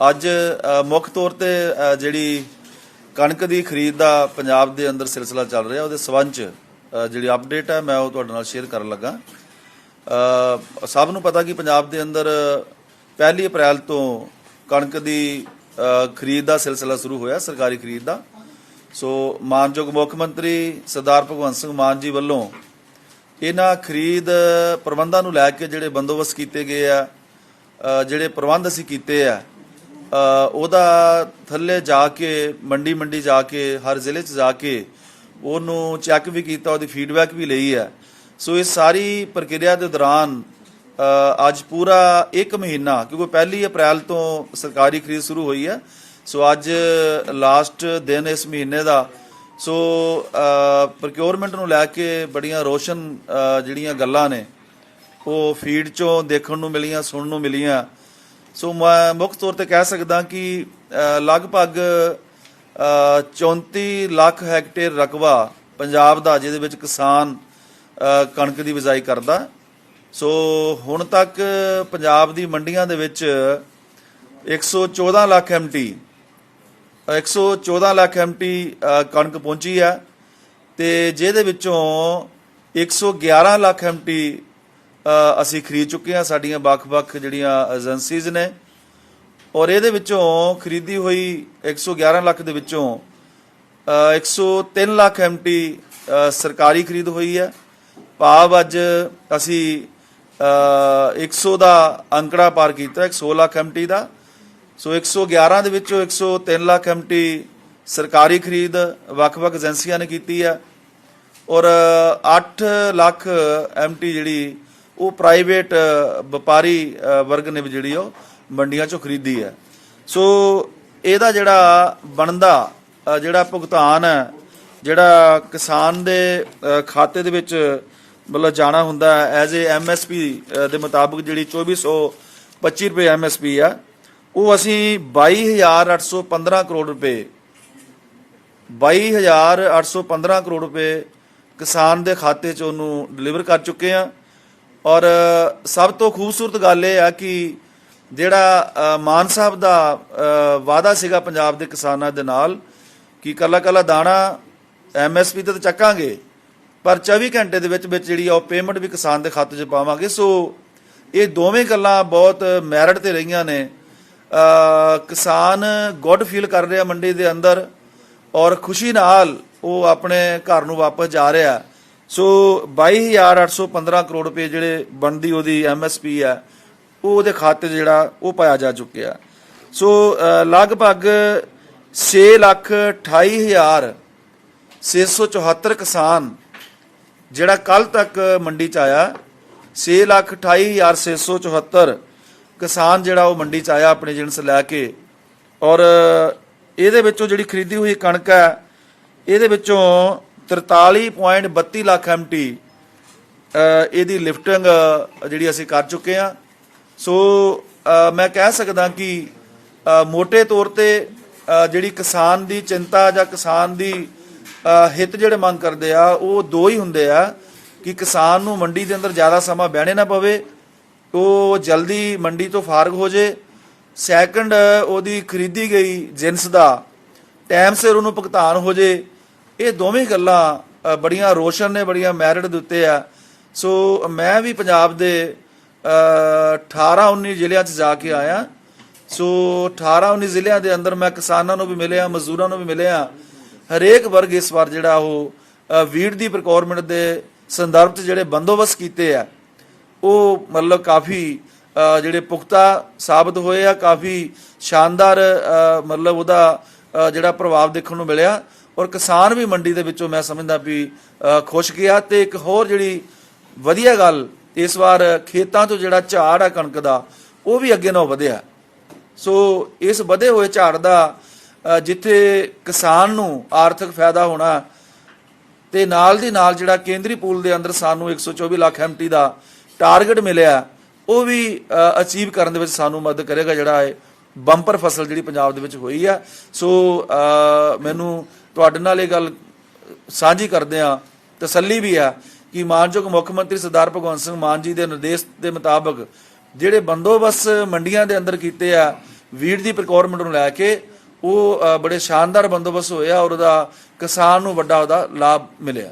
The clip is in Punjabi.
ਅੱਜ ਮੁੱਖ ਤੌਰ ਤੇ ਜਿਹੜੀ ਕਣਕ ਦੀ ਖਰੀਦ ਦਾ ਪੰਜਾਬ ਦੇ ਅੰਦਰ ਸਿਲਸਿਲਾ ਚੱਲ ਰਿਹਾ, ਉਹਦੇ ਸਬੰਧ ਚ ਜਿਹੜੀ ਅਪਡੇਟ ਹੈ, ਮੈਂ ਉਹ ਤੁਹਾਡੇ ਨਾਲ ਸ਼ੇਅਰ ਕਰਨ ਲੱਗਾ। ਸਭ ਨੂੰ ਪਤਾ ਕਿ ਪੰਜਾਬ ਦੇ ਅੰਦਰ ਪਹਿਲੀ ਅਪ੍ਰੈਲ ਤੋਂ ਕਣਕ ਦੀ ਖਰੀਦ ਦਾ ਸਿਲਸਿਲਾ ਸ਼ੁਰੂ ਹੋਇਆ, ਸਰਕਾਰੀ ਖਰੀਦ ਦਾ। ਸੋ, ਮਾਨਯੋਗ ਮੁੱਖ ਮੰਤਰੀ ਸਰਦਾਰ ਭਗਵੰਤ ਸਿੰਘ ਮਾਨ ਜੀ ਵੱਲੋਂ ਇਹਨਾਂ ਖਰੀਦ ਪ੍ਰਬੰਧਾਂ ਨੂੰ ਲੈ ਕੇ ਜਿਹੜੇ ਬੰਦੋਬਸਤ ਕੀਤੇ ਗਏ ਆ ਜਿਹੜੇ ਪ੍ਰਬੰਧ ਅਸੀਂ ਕੀਤੇ ਆ ਉਹਦਾ ਥੱਲੇ ਜਾ ਕੇ, ਮੰਡੀ ਮੰਡੀ ਜਾ ਕੇ, ਹਰ ਜ਼ਿਲ੍ਹੇ 'ਚ ਜਾ ਕੇ ਉਹਨੂੰ ਚੈੱਕ ਵੀ ਕੀਤਾ, ਉਹਦੀ ਫੀਡਬੈਕ ਵੀ ਲਈ ਹੈ। ਸੋ ਇਹ ਸਾਰੀ ਪ੍ਰਕਿਰਿਆ ਦੇ ਦੌਰਾਨ ਅੱਜ ਪੂਰਾ 1 ਮਹੀਨਾ, ਕਿਉਂਕਿ ਪਹਿਲੀ ਅਪ੍ਰੈਲ ਤੋਂ ਸਰਕਾਰੀ ਖਰੀਦ ਸ਼ੁਰੂ ਹੋਈ ਹੈ, ਸੋ ਅੱਜ ਲਾਸਟ ਦਿਨ ਇਸ ਮਹੀਨੇ ਦਾ। ਸੋ ਪ੍ਰੋਕਿਉਰਮੈਂਟ ਨੂੰ ਲੈ ਕੇ ਬੜੀਆਂ ਰੋਸ਼ਨ ਜਿਹੜੀਆਂ ਗੱਲਾਂ ਨੇ, ਉਹ ਫੀਡ ਚੋਂ ਦੇਖਣ ਨੂੰ ਮਿਲੀਆਂ, ਸੁਣਨ ਨੂੰ ਮਿਲੀਆਂ। ਸੋ ਮੈਂ ਮੁੱਖ ਤੌਰ ਤੇ ਕਹਿ ਸਕਦਾ ਕਿ ਲਗਭਗ ਅ, 34 ਲੱਖ ਹੈਕਟੇਅਰ ਰਕਬਾ ਪੰਜਾਬ ਦਾ ਜਿਹਦੇ ਵਿੱਚ ਕਿਸਾਨ ਕਣਕ ਦੀ ਬਿਜਾਈ ਕਰਦਾ। ਸੋ ਹੁਣ ਤੱਕ ਪੰਜਾਬ ਦੀ ਮੰਡੀਆਂ ਦੇ ਵਿੱਚ 114 ਲੱਖ ਐਮਟੀ 114 ਲੱਖ ਐਮਟੀ ਕਣਕ ਪਹੁੰਚੀ ਹੈ ਤੇ ਜਿਹਦੇ ਵਿੱਚੋਂ 111 ਲੱਖ ਐਮਟੀ ਅਸੀਂ ਖਰੀਦ ਚੁੱਕੇ ਹਾਂ ਸਾਡੀਆਂ ਵੱਖ-ਵੱਖ ਜਿਹੜੀਆਂ ਏਜੰਸੀਜ਼ ਨੇ। ਔਰ ਇਹਦੇ ਵਿੱਚੋਂ ਖਰੀਦੀ ਹੋਈ 111 ਲੱਖ ਦੇ ਵਿੱਚੋਂ ਅ, 103 ਲੱਖ ਐਮਟੀ ਸਰਕਾਰੀ ਖਰੀਦ ਹੋਈ ਹੈ। ਭਾਵ ਅੱਜ ਅਸੀਂ ਅ, 100 ਦਾ ਅੰਕੜਾ ਪਾਰ ਕੀਤਾ 100 ਲੱਖ ਐਮਟੀ ਦਾ। ਸੋ 111 ਦੇ ਵਿੱਚੋਂ 103 ਲੱਖ ਐਮਟੀ ਸਰਕਾਰੀ ਖਰੀਦ ਵੱਖ-ਵੱਖ ਏਜੰਸੀਆਂ ਨੇ ਕੀਤੀ ਹੈ। ਔਰ 8 ਲੱਖ ਐਮਟੀ ਜਿਹੜੀ ਉਹ ਪ੍ਰਾਈਵੇਟ ਵਪਾਰੀ ਵਰਗ ਨੇ ਵੀ ਜਿਹੜੀ ਉਹ ਮੰਡੀਆਂ ਚੋਂ ਖਰੀਦੀ ਹੈ। ਸੋ ਇਹਦਾ ਜਿਹੜਾ ਬਣਦਾ ਜਿਹੜਾ ਭੁਗਤਾਨ ਹੈ, ਜਿਹੜਾ ਕਿਸਾਨ ਦੇ ਖਾਤੇ ਦੇ ਵਿੱਚ ਮਤਲਬ ਜਾਣਾ ਹੁੰਦਾ ਐਜ਼ ਏ ਐਮਐਸਪੀ ਦੇ ਮੁਤਾਬਕ ਜਿਹੜੀ 2425 ਰੁਪਏ ਐਮਐਸਪੀ ਆ, ਉਹ ਅਸੀਂ 22815 ਕਰੋੜ ਰੁਪਏ 22815 ਕਰੋੜ ਰੁਪਏ ਕਿਸਾਨ ਦੇ ਖਾਤੇ 'ਚ ਉਹਨੂੰ ਡਿਲੀਵਰ ਕਰ ਚੁੱਕੇ ਆ ਔਰ ਸਭ ਤੋਂ ਖੂਬਸੂਰਤ ਗੱਲ ਇਹ ਆ ਕਿ ਜਿਹੜਾ ਮਾਨ ਸਾਹਿਬ ਦਾ ਵਾਅਦਾ ਸੀਗਾ ਪੰਜਾਬ ਦੇ ਕਿਸਾਨਾਂ ਦੇ ਨਾਲ ਕਿ ਕੱਲਾ ਕੱਲਾ ਦਾਣਾ ਐਮਐਸਪੀ ਤੇ ਤਾਂ ਚੱਕਾਂਗੇ, ਪਰ 24 ਘੰਟੇ ਦੇ ਵਿੱਚ ਵਿੱਚ ਜਿਹੜੀ ਆ ਉਹ ਪੇਮੈਂਟ ਵੀ ਕਿਸਾਨ ਦੇ ਖਾਤੇ 'ਚ ਪਾਵਾਂਗੇ। ਸੋ, ਇਹ ਦੋਵੇਂ ਗੱਲਾਂ ਬਹੁਤ ਮੈਰਿਟ ਤੇ ਰਹੀਆਂ ਨੇ। ਕਿਸਾਨ ਗੁੱਡ ਫੀਲ ਕਰ ਰਿਹਾ ਮੰਡੀ ਦੇ ਅੰਦਰ ਔਰ ਖੁਸ਼ੀ ਨਾਲ ਉਹ ਆਪਣੇ ਘਰ ਨੂੰ ਵਾਪਸ ਜਾ ਰਿਹਾ। ਸੋ 22815 ਕਰੋੜ ਰੁਪਏ ਜਿਹੜੇ ਬਣਦੀ ਉਹਦੀ ਐਮਐਸਪੀ ਹੈ ਉਹ ਉਹਦੇ ਖਾਤੇ 'ਚ ਜਿਹੜਾ ਉਹ ਪਾਇਆ ਜਾ ਚੁੱਕਿਆ। ਸੋ ਲਗਭਗ 6 ਲੱਖ 28 ਹਜ਼ਾਰ 674 ਕਿਸਾਨ ਜਿਹੜਾ ਕੱਲ ਤੱਕ ਮੰਡੀ 'ਚ ਆਇਆ 6 ਲੱਖ 28 ਹਜ਼ਾਰ 674 ਕਿਸਾਨ ਜਿਹੜਾ ਉਹ ਮੰਡੀ 'ਚ ਆਇਆ ਆਪਣੇ ਜਿਣਸ ਲੈ ਕੇ। ਔਰ, ਇਹਦੇ ਵਿੱਚੋਂ ਜਿਹੜੀ ਖਰੀਦੀ ਹੋਈ ਕਣਕ ਹੈ, ਇਹਦੇ ਵਿੱਚੋਂ 43.32 ਲੱਖ ਐਮਟੀ ਇਹਦੀ ਲਿਫਟਿੰਗ ਜਿਹੜੀ ਅਸੀਂ ਕਰ ਚੁੱਕੇ ਹਾਂ। ਸੋ ਮੈਂ ਕਹਿ ਸਕਦਾ ਕਿ ਅ, ਮੋٹے ਤੌਰ ਤੇ ਜਿਹੜੀ ਕਿਸਾਨ ਦੀ ਚਿੰਤਾ ਜਾਂ ਕਿਸਾਨ ਦੀ ਹਿੱਤ ਜਿਹੜੇ ਮੰਗ ਕਰਦੇ ਆ ਉਹ ਦੋ ਹੀ ਹੁੰਦੇ ਆ ਕਿ ਕਿਸਾਨ ਨੂੰ ਮੰਡੀ ਦੇ ਅੰਦਰ ਜ਼ਿਆਦਾ ਸਮਾਂ ਬਹਿਣੇ ਨਾ ਪਵੇ ਉਹ ਜਲਦੀ ਮੰਡੀ ਤੋਂ ਫਾਰਗ ਹੋ ਜੇ। ਸੈਕੰਡ ਉਹਦੀ ਖਰੀਦੀ ਗਈ ਜਿੰਸ ਦਾ ਟਾਈਮ ਸਿਰ ਉਹਨੂੰ ਭੁਗਤਾਨ ਹੋ ਜੇ। ਇਹ ਦੋਵੇਂ ਗੱਲਾਂ ਬੜੀਆਂ ਰੋਸ਼ਨ ਨੇ ਬੜੀਆਂ ਮੈਰਿਟ ਦੇ ਉੱਤੇ ਆ। ਸੋ ਮੈਂ ਵੀ ਪੰਜਾਬ ਦੇ ਅ, 18 19 ਜ਼ਿਲ੍ਹਿਆਂ 'ਚ ਜਾ ਕੇ ਆਇਆ। ਸੋ 18 19 ਜ਼ਿਲ੍ਹਿਆਂ ਦੇ ਅੰਦਰ ਮੈਂ ਕਿਸਾਨਾਂ ਨੂੰ ਵੀ ਮਿਲਿਆ ਮਜ਼ਦੂਰਾਂ ਨੂੰ ਵੀ ਮਿਲਿਆ। ਹਰੇਕ ਵਰਗ ਇਸ ਵਾਰ ਜਿਹੜਾ ਉਹ ਅ, ਵੀਡ ਦੀ ਪ੍ਰਕੌਰਮੈਂਟ ਦੇ ਸੰਦਰਭ 'ਚ ਜਿਹੜੇ ਬੰਦੋਬਸਤ ਕੀਤੇ ਆ ਉਹ ਮਤਲਬ ਕਾਫੀ ਜਿਹੜੇ ਪੁਖਤਾ ਸਾਬਤ ਹੋਏ ਆ ਕਾਫੀ ਸ਼ਾਨਦਾਰ ਮਤਲਬ ਉਹਦਾ ਜਿਹੜਾ ਪ੍ਰਭਾਵ ਦੇਖਣ ਨੂੰ ਮਿਲਿਆ। ਔਰ ਕਿਸਾਨ ਵੀ ਮੰਡੀ ਦੇ ਵਿੱਚੋਂ ਮੈਂ ਸਮਝਦਾ ਵੀ ਖੁਸ਼ ਗਿਆ ਤੇ ਇੱਕ ਹੋਰ ਜਿਹੜੀ ਵਧੀਆ ਗੱਲ, ਇਸ ਵਾਰ ਖੇਤਾਂ ਤੋਂ ਜਿਹੜਾ ਝਾੜ ਆ ਕਣਕ ਦਾ, ਉਹ ਵੀ ਅੱਗੇ ਨਾਲੋਂ ਵਧਿਆ। ਸੋ ਇਸ ਵਧੇ ਹੋਏ ਝਾੜ ਦਾ ਜਿੱਥੇ ਕਿਸਾਨ ਨੂੰ ਆਰਥਿਕ ਫਾਇਦਾ ਹੋਣਾ ਤੇ ਨਾਲ ਦੀ ਨਾਲ ਜਿਹੜਾ ਕੇਂਦਰੀ ਪੂਲ ਦੇ ਅੰਦਰ ਸਾਨੂੰ 124 ਲੱਖ ਐਮਟੀ ਦਾ ਟਾਰਗੇਟ ਮਿਲਿਆ, ਉਹ ਵੀ ਅਚੀਵ ਕਰਨ ਦੇ ਵਿੱਚ ਸਾਨੂੰ ਮਦਦ ਕਰੇਗਾ ਜਿਹੜਾ ਹੈ ਬੰਪਰ ਫਸਲ ਜਿਹੜੀ ਪੰਜਾਬ ਦੇ ਵਿੱਚ ਹੋਈ ਆ। ਸੋ ਮੈਨੂੰ ਤੁਹਾਡੇ ਨਾਲ ਇਹ ਗੱਲ ਸਾਂਝੀ ਕਰਦੇ ਆ ਤਸੱਲੀ ਵੀ ਆ ਕਿ ਮਾਨਯੋਗ ਮੁੱਖ ਮੰਤਰੀ ਸਰਦਾਰ ਭਗਵੰਤ ਸਿੰਘ ਮਾਨ ਜੀ ਦੇ ਨਿਰਦੇਸ਼ ਦੇ ਮੁਤਾਬਕ ਜਿਹੜੇ ਬੰਦੋਬਸਤ ਮੰਡੀਆਂ ਦੇ ਅੰਦਰ ਕੀਤੇ ਆ ਵੀਟ ਦੀ ਪ੍ਰਕੋਰਮੈਂਟ ਨੂੰ ਲੈ ਕੇ, ਉਹ ਬੜੇ ਸ਼ਾਨਦਾਰ ਬੰਦੋਬਸਤ ਹੋਇਆ ਔਰ ਉਹਦਾ ਕਿਸਾਨ ਨੂੰ ਵੱਡਾ ਉਹਦਾ ਲਾਭ ਮਿਲਿਆ।